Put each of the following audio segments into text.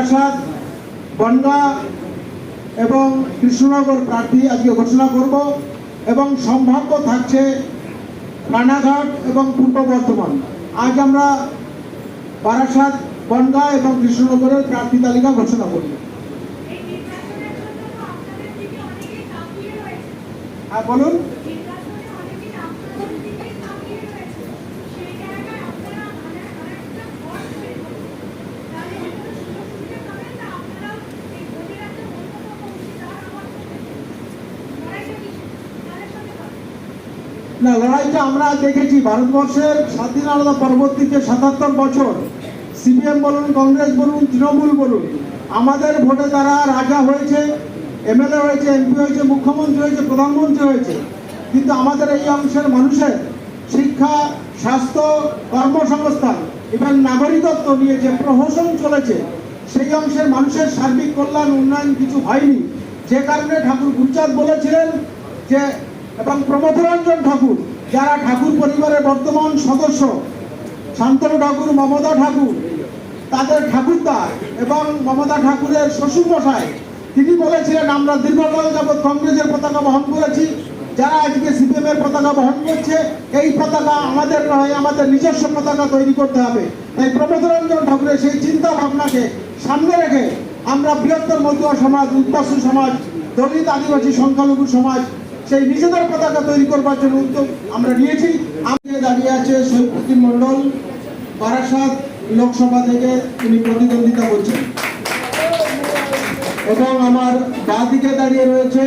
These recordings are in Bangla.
বারাসাত বনগা এবং কৃষ্ণনগর প্রার্থী আজকে ঘোষণা করব এবং সম্ভাব্য থাকছে রানাঘাট এবং পূর্ব বর্ধমান। আজ আমরা বারাসাত, বনগা এবং কৃষ্ণনগরের প্রার্থী তালিকা ঘোষণা করব এই নির্বাচনের জন্য তো আপনাদের দিকে অনেকেই তাকিয়ে রয়েছে হ্যাঁ বলুন নির্বাচনে অনেকেই আপনাদের দিকেই তাকিয়ে রয়েছে সেই জায়গায় আপনারা মানে অনেকটা ভোট পেয়ে তাহলে এগুলো সুযোগ সুবিধা পাবেন না আপনারাও এই ভোটের একটা অন্যতম অংশীদার হওয়ার লড়াইটা কি তাদের সাথে করবেন না, লড়াইটা আমরা দেখেছি ভারতবর্ষের স্বাধীনতা পরবর্তীতে সাতাত্তর বছর। সিপিএম বলুন, কংগ্রেস বলুন, তৃণমূল বলুন, আমাদের ভোটে তারা রাজা হয়েছে, এমএলএ হয়েছে, এমপি হয়েছে, মুখ্যমন্ত্রী হয়েছে, প্রধানমন্ত্রী হয়েছে, কিন্তু আমাদের এই অংশের মানুষের শিক্ষা, স্বাস্থ্য, কর্মসংস্থান এবং নাগরিকত্ব নিয়ে যে প্রহসন চলেছে, সেই অংশের মানুষের সার্বিক কল্যাণ, উন্নয়ন কিছু হয়নি। যে কারণে ঠাকুর গুরচাঁদ বলেছিলেন যে এবং প্রমথরঞ্জন ঠাকুর, যারা ঠাকুর পরিবারের বর্তমান সদস্য, শান্তনু ঠাকুর, মমতা ঠাকুর, তাদের ঠাকুরদা এবং মমতা ঠাকুরের শ্বশুর শ্বশুরমশাই, তিনি বলেছিলেন, আমরা দীর্ঘকাল যাবৎ কংগ্রেসের পতাকা বহন করেছি। যারা আজকে সিপিএম এর পতাকা বহন করছে, এই পতাকা আমাদের নয়, আমাদের নিজস্ব পতাকা তৈরি করতে হবে। তাই প্রমোদরঞ্জন ঠাকুরের সেই চিন্তা ভাবনাকে সামনে রেখে আমরা বৃহত্তর মতুয়া সমাজ উদ্বাসী সমাজ, দলিত আদিবাসী সংখ্যালঘু সমাজ সেই নিজেদের পতাকা তৈরি করবার জন্য উদ্যোগ আমরা নিয়েছি। আমি দাঁড়িয়ে আছে সৈফুদ্দিন মন্ডল বারাসাত লোকসভা থেকে তিনি প্রতিদ্বন্দ্বিতা করছেন। এবং আমার বাঁ দিকে দাঁড়িয়ে রয়েছে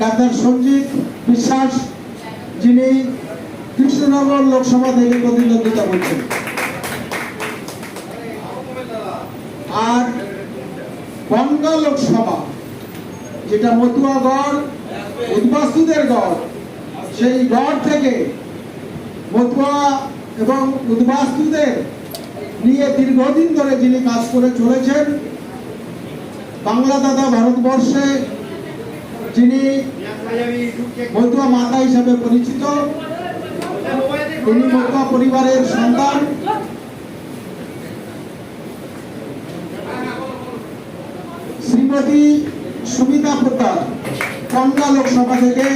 ডাক্তার সঞ্জিত বিশ্বাস, যিনি কৃষ্ণনগর লোকসভা থেকে প্রতিদ্বন্দ্বিতা করছেন। আর বনগা লোকসভা, যেটা মতুয়া উদ্বাস্তুদের গড়, সেই গড় থেকে মতুয়া এবং উদ্বাস্তুদের নিয়ে দীর্ঘদিন ধরে যিনি কাজ করে চলেছেন, বাংলা দাদা ভারতবর্ষে যিনি মতুয়া মাতা হিসাবে পরিচিত, তিনি মতুয়া পরিবারের সন্তান। শ্রীমতী সুমিতা পোদ্দার কঙ্গা লোকসভা থেকে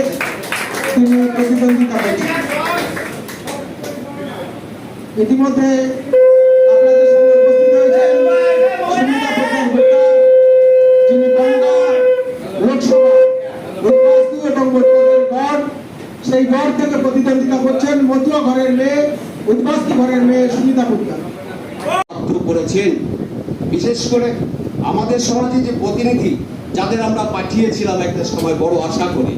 তিনি প্রতিদ্বন্দ্বিতা করছেন ইতিমধ্যে সেই থেকে প্রতিদ্বন্দ্বিতা করছেন ঘরের মেয়ে ঘরের মেয়ে করেছেন বিশেষ করে আমাদের সমাজে যে প্রতিনিধি যাদের আমরা পাঠিয়েছিলাম একটা সময়, বড় আশা করি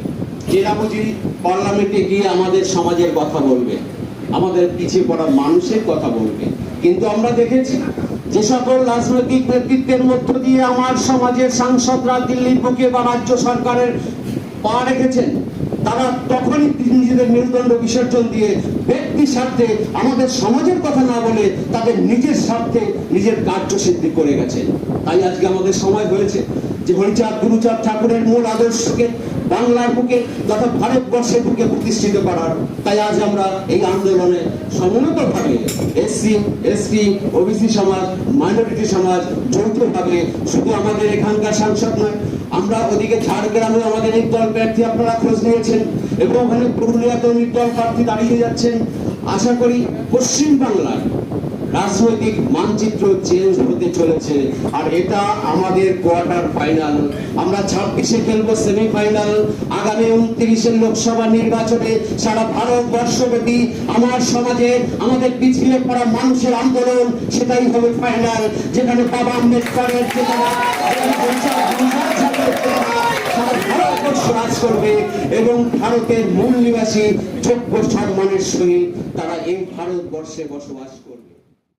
এরা বুঝি পার্লামেন্টে গিয়ে আমাদের সমাজের কথা বলবে, আমাদের পিছিয়ে পড়া মানুষের কথা বলবে। কিন্তু আমরা দেখেছি যে সকল রাজনৈতিক নেতৃত্বের মধ্য দিয়ে আমার সমাজের সাংসদরা দিল্লির বুকে বা রাজ্য সরকারের পা রেখেছেন, তারা তখনই নিজেদের মেরুদণ্ড বিসর্জন দিয়ে ব্যক্তি স্বার্থে আমাদের সমাজের কথা না বলে তাদের নিজের স্বার্থে নিজের কার্যসিদ্ধি করে গেছে। তাই আজকে আমাদের সময় হয়েছে। যে হরিচাঁদ, গুরুচাঁদ ঠাকুরের মূল আদর্শকে বাংলার বুকে তথা ভারতবর্ষের বুকে প্রতিষ্ঠিত করার। তাই আজ আমরা এই আন্দোলনে সমন্বিতভাবে এসসি, এসটি, ওবিসি সমাজ, মাইনরিটি সমাজ যৌথভাবে শুধু আমাদের এখানকার সাংসদ নয়, আমরা ওদিকে ঝাড়গ্রামে আমাদের নির্দল প্রার্থী আপনারা খোঁজ নিয়েছেন এবং ওখানে পুরুলিয়াতেও নির্দল প্রার্থী দাঁড়িয়ে যাচ্ছেন। আশা করি পশ্চিম বাংলার রাজনৈতিক মানচিত্র চেঞ্জ হতে চলেছে, আর এটা আমাদের কোয়ার্টার ফাইনাল আমরা ছাব্বিশে খেলব সেমিফাইনাল আগামী উনত্রিশের লোকসভা নির্বাচনে সারা ভারতবর্ষব্যাপী আমার সমাজে আমাদের পিছিয়ে পড়া মানুষের আন্দোলন, সেটাই হবে ফাইনাল যেখানে বাবা আম্বেদকরের ভারতবর্ষ করবে এবং ভারতের মূল নিবাসী যোগ্য সম্মানের সহিত তারা এই ভারতবর্ষে বসবাস করবে।